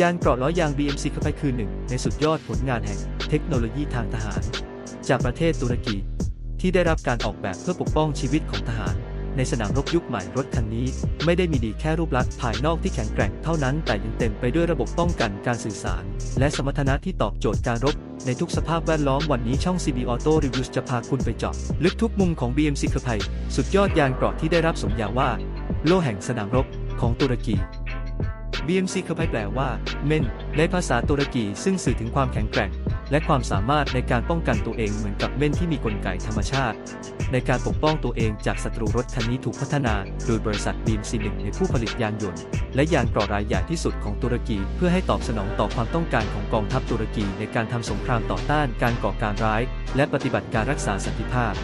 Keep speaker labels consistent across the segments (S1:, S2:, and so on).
S1: ยานเกราะล้อยาง BMC เข้าไปคือหนึ่งในสุดยอดผลงานแห่งเทคโนโลยีทางทหาร จากประเทศตุรกี ที่ได้รับการออกแบบเพื่อปกป้องชีวิตของทหาร ในสนามรบยุคใหม่รถคันนี้ ไม่ได้มีดีแค่รูปลักษณ์ภายนอกที่แข็งแกร่งเท่านั้น แต่ยังเต็มไปด้วยระบบป้องกันการสื่อสาร และสมรรถนะที่ตอบโจทย์การรบ ในทุกสภาพแวดล้อมวันนี้ช่อง CB Auto Reviews จะพาคุณไปเจาะลึกทุกมุมของ BMC เคอร์สุดยอดยานเกราะที่ได้รับสมญาว่า โล่แห่งสนามรบของตุรกี BMC เคอร์ไพแปลว่า เมนในภาษาตุรกีซึ่งสื่อถึงความแข็งแกร่ง และความสามารถในการป้องกันตัวเองเหมือนกับเม่นที่มีกลไกธรรมชาติ ในการปกป้องตัวเองจากศัตรูรถคันนี้ถูกพัฒนา โดยบริษัท BMC หนึ่งในผู้ผลิตยานยนต์ และยานเกราะรายใหญ่ที่สุดของตุรกี เพื่อให้ตอบสนองต่อความต้องการของกองทัพตุรกีในการทำสงครามต่อต้านการก่อการร้าย และปฏิบัติการรักษาสันติภาพ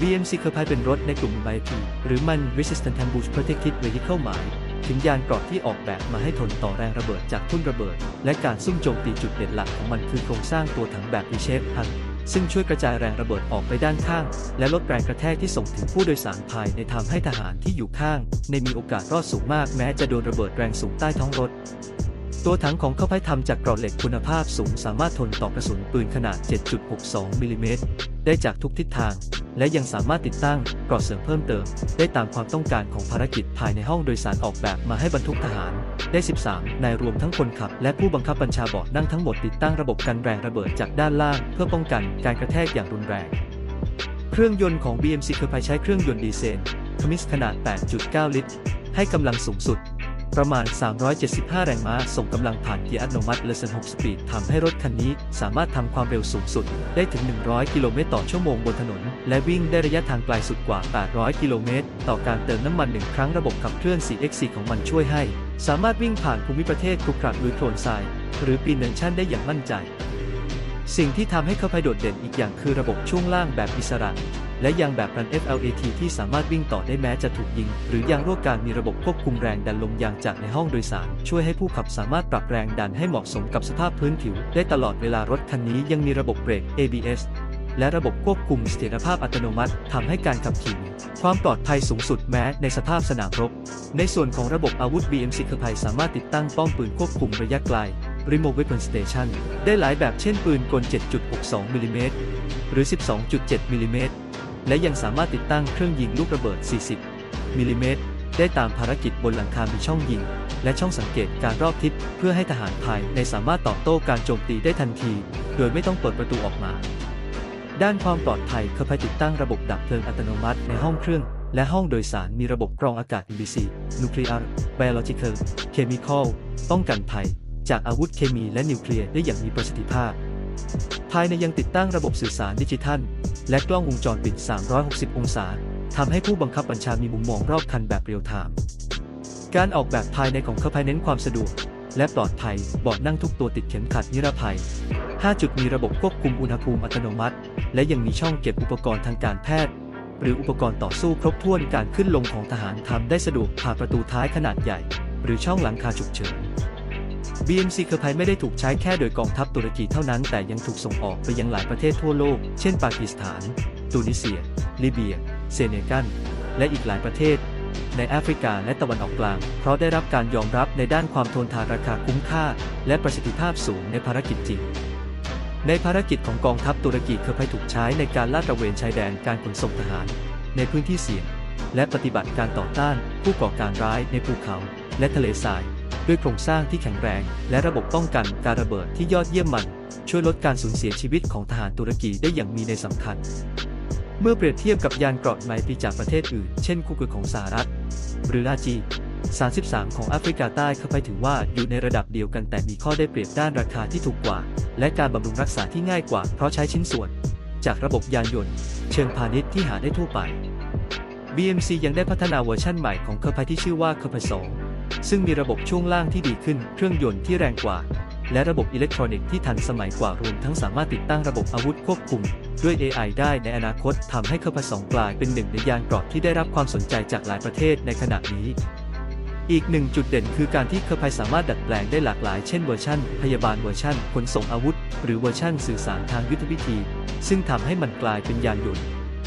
S1: BMC เคอร์ไพเป็นรถในกลุ่ม MIP หรือมัน Resistant Ambush Protected Vehicle หมาย ถึงยานเกราะที่ออกแบบมาให้ทนต่อแรงระเบิดจากทุ่นระเบิด และการซุ่มโจมตีจุดเด่นหลักของมันคือโครงสร้างตัวถังแบบ V-shape พันซึ่งช่วยกระจายแรงระเบิดออกไปด้านข้าง และลดแรงกระแทกที่ส่งถึงผู้โดยสารภายในทำให้ทหารที่อยู่ข้าง ในมีโอกาสรอดสูงมากแม้จะโดนระเบิดแรงสูงใต้ท้องรถตัวถังของเข้าไพ่ทำจากกรอเหล็กคุณภาพสูงสามารถทนต่อกระสุนปืนขนาด 7.62 มิลลิเมตรได้จากทุกทิศทาง และยังสามารถติดตั้งกรอเสริมเพิ่มเติม ได้ตามความต้องการของภารกิจภายในห้องโดยสารออกแบบมาให้บรรทุกทหาร ได้ 13 นายรวมทั้งคนขับ และผู้บังคับบัญชาบาะนั่งทั้งหมดติดตั้งระบบกันแรงระเบิดจากด้านล่าง เพื่อป้องกันการกระแทกอย่างรุนแรง เครื่องยนต์ของ BMC เคอร์ไพใช้เครื่องยนต์ดีเซลคมิสขนาด 8.9 ลิตร ให้กำลังสูงสุด ประมาณ 375 แรงม้า ส่งกำลังผ่านเกียร์อัตโนมัติเลเซน6สปีดทำให้รถคันนี้สามารถทำความเร็วสูงสุด ได้ถึง 100 กิโลเมตรต่อชั่วโมงบนถนน และวิ่งได้ระยะทางไกลสุดกว่า 800 กิโลเมตร ต่อการเติมน้ำมันหนึ่งครั้งระบบขับเคลื่อน 4x4 ของมันช่วยให้ สามารถวิ่งผ่านภูมิประเทศครุขระลุยโคลนทราย หรือปีนเนินชันได้อย่างมั่นใจ สิ่งที่ทำให้เข้าไปโดดเด่นอีกอย่างคือระบบช่วงล่างแบบอิสระ และยางแบบรัน FLAT ที่สามารถวิ่งต่อได้แม้จะถูกยิง หรือยางรั่วการมีระบบควบคุมแรงดันลมยางจากในห้องโดยสาร ช่วยให้ผู้ขับสามารถปรับแรงดันให้เหมาะสมกับสภาพพื้นผิว ได้ตลอดเวลารถคันนี้ยังมีระบบเบรก ABS และระบบควบคุมเสถียรภาพอัตโนมัติทำให้การขับขี่ความปลอดภัยสูงสุดแม้ในสภาพสนามรบ ในส่วนของระบบอาวุธ BMC เคอร์ไพสามารถติดตั้งป้อมปืนควบคุมระยะไกล Remote Weapon Station ได้หลายแบบเช่นปืนกล 7.62มิลลิเมตรหรือ 12.7มิลลิเมตรและยังสามารถติดตั้งเครื่องยิงลูกระเบิด 40มิลลิเมตรได้ตามภารกิจบนหลังคามีช่องยิง และช่องสังเกตการรอบทิศเพื่อให้ทหารภายในสามารถตอบโต้การโจมตีได้ทันที โดยไม่ต้องเปิดประตูออกมา ด้านความปลอดภัยเคอร์ไพติดตั้งระบบดับเพลิงอัตโนมัติในห้องเครื่อง และห้องโดยสารมีระบบกรองอากาศ NBC Nuclear Biological Chemical ป้องกันภัย จากอาวุธเคมีและนิวเคลียร์ได้อย่างมีประสิทธิภาพ ภายในยังติดตั้งระบบสื่อสารดิจิทัล และกล้องวงจรปิด 360 องศาทำให้ผู้บังคับบัญชามีมุมมองรอบคันแบบเรียลไทม์การออกแบบภายในของเขาภายเน้นความสะดวก และปลอดภัยเบาะนั่งทุกตัวติดเข็มขัดนิรภัย 5 จุดมีระบบควบคุมอุณหภูมิอัตโนมัติ และยังมีช่องเก็บอุปกรณ์ทางการแพทย์ หรืออุปกรณ์ต่อสู้ครบถ้วนการขึ้นลงของทหารทำได้สะดวกผ่านประตูท้ายขนาดใหญ่ หรือช่องหลังคาฉุกเฉิน BMC เคอร์ไพไม่ได้ถูกใช้แค่โดยกองทัพตุรกีเท่านั้นแต่ยังถูกส่งออกไปยังหลายประเทศทั่วโลก เช่น ปากีสถานตูนิเซีย ลิเบีย เซเนกัล และอีกหลายประเทศ ในแอฟริกาและตะวันออกกลาง เพราะได้รับการยอมรับในด้านความทนทานราคาคุ้มค่า และประสิทธิภาพสูงในภารกิจจริง ในภารกิจของกองทัพตุรกีเคอร์ไพถูกใช้ในการลาดตระเวนชายแดนการขนส่งทหาร ในพื้นที่เสี่ยง และปฏิบัติการต่อต้าน ผู้ก่อการร้ายในภูเขา และทะเลทราย ด้วยโครงสร้างที่แข็งแรง และระบบป้องกันการระเบิดที่ยอดเยี่ยมมัน ช่วยลดการสูญเสียชีวิตของทหารตุรกีได้อย่างมีในสำคัญ เมื่อเปรียบเทียบกับยานเกราะไมปีจากประเทศอื่น เช่นคูเกอร์ของสหรัฐ หรืออาจี 33 ของแอฟริกาใต้เข้าไปถือว่าอยู่ในระดับเดียวกันแต่มีข้อได้เปรียบด้านราคาที่ถูกกว่า และการบำรุงรักษาที่ง่ายกว่าเพราะใช้ชิ้นส่วน จากระบบยานยนต์ เชิงพาณิชย์ที่หาได้ทั่วไป BMC ยังได้พัฒนาเวอร์ชั่นใหม่ของเคอร์ไพที่ชื่อว่าเคอร์ไพ2 ซึ่งมีระบบช่วงล่างที่ดีขึ้น เครื่องยนต์ที่แรงกว่า และระบบอิเล็กทรอนิกส์ที่ทันสมัยกว่ารวมทั้งสามารถติดตั้งระบบอาวุธควบคุม ด้วย AI ได้ในอนาคตทำให้เคอร์ไพ2กลายเป็นหนึ่งในยานเกราะที่ได้รับความสนใจจากหลายประเทศในขณะนี้อีกหนึ่งจุดเด่นคือการที่เคอร์ไพสามารถดัดแปลงได้หลากหลาย เช่นเวอร์ชันพยาบาลเวอร์ชันขนส่งอาวุธ หรือเวอร์ชันสื่อสารทางยุทธวิธี ซึ่งทำให้มันกลายเป็นยานยนต์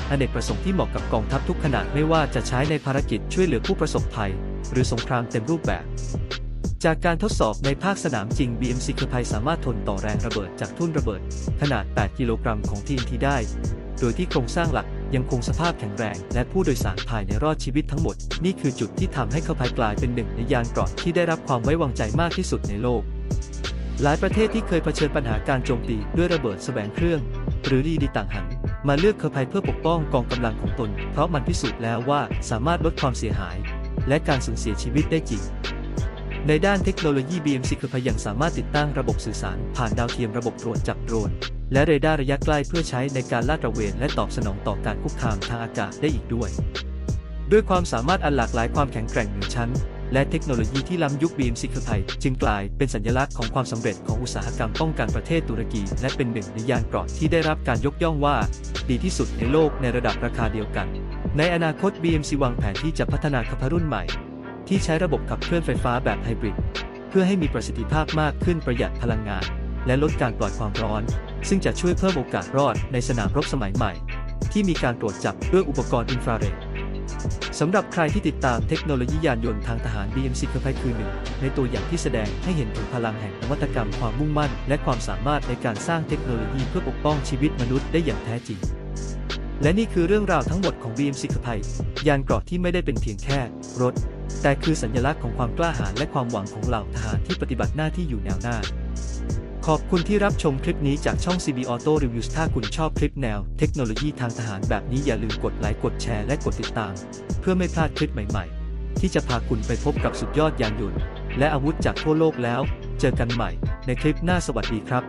S1: อเนกประสงค์ที่เหมาะกับกองทัพทุกขนาดไม่ว่าจะใช้ในภารกิจช่วยเหลือผู้ประสบภัย หรือสงครามเต็มรูปแบบ จากการทดสอบในภาคสนามจริง BMC เคอร์ไพสามารถทนต่อแรงระเบิดจากทุ่นระเบิด ขนาด 8 กิโลกรัมของ TNT ได้ โดยที่โครงสร้างหลักยังคงสภาพแข็งแรง และผู้โดยสารภายในรอดชีวิตทั้งหมด นี่คือจุดที่ทำให้เคอร์ไพกลายเป็นหนึ่งในยานเกราะที่ได้รับความไว้วางใจมากที่สุดในโลก หลายประเทศที่เคยเผชิญปัญหาการโจมตีด้วยระเบิดแสวงเครื่อง หรือดีดีต่างหันมาเลือกเคอร์ไพเพื่อปกป้องกองกำลังของตน เพราะมันพิสูจน์แล้วว่าสามารถลดความเสียหาย และการสูญเสียชีวิตได้จริง ในด้านเทคโนโลยี BMC เคอพยังสามารถติดตั้งระบบสื่อสาร ผ่านดาวเทียมระบบตรวจจับโดรนและเรดาร์ระยะใกล้เพื่อใช้ในการลาดตระเวนและตอบสนองต่อการคุกคามทางอากาศได้อีกด้วย ด้วยความสามารถอันหลากหลายความแข็งแกร่งเหนือชั้น และเทคโนโลยีที่ล้ำยุค BMC เคอร์ไพจึงกลายเป็นสัญลักษณ์ของความสำเร็จของอุตสาหกรรมป้องกันประเทศตุรกี และเป็นหนึ่งในยานเกราะที่ได้รับการยกย่องว่า ดีที่สุดในโลกในระดับราคาเดียวกัน ในอนาคต BMC วางแผนที่จะพัฒนาคาพรุ่นใหม่ ที่ใช้ระบบขับเคลื่อนไฟฟ้าแบบไฮบริด เพื่อให้มีประสิทธิภาพมากขึ้นประหยัดพลังงาน และลดการปล่อยความร้อน ซึ่งจะช่วยเพิ่มโอกาสรอดในสนามรบสมัยใหม่ ที่มีการตรวจจับด้วยอุปกรณ์อินฟราเรดสำหรับใครที่ติดตามเทคโนโลยียานยนต์ทางทหาร BMC เคอร์ไพคือหนึ่งในตัวอย่างที่แสดงให้เห็นถึงพลังแห่งนวัตกรรมความมุ่งมั่น และความสามารถในการสร้างเทคโนโลยีเพื่อปกป้องชีวิตมนุษย์ได้อย่างแท้จริง และนี่คือเรื่องราวทั้งหมดของ BMC เคอร์ไพยานเกราะที่ไม่ได้เป็นเพียงแค่รถ แต่คือสัญลักษณ์ของความกล้าหาญและความหวังของเหล่าทหารที่ปฏิบัติหน้าที่อยู่แนวหน้า ขอบคุณที่รับชมคลิปนี้จากช่อง CB Auto Reviews ถ้าคุณชอบคลิปแนว เทคโนโลยีทางทหารแบบนี้อย่าลืมกดไลค์กดแชร์และกดติดตาม เพื่อไม่พลาดคลิปใหม่ ๆ ที่จะพาคุณไปพบกับสุดยอดยานยนต์และอาวุธจากทั่วโลกแล้ว เจอกันใหม่ในคลิปหน้าสวัสดีครับ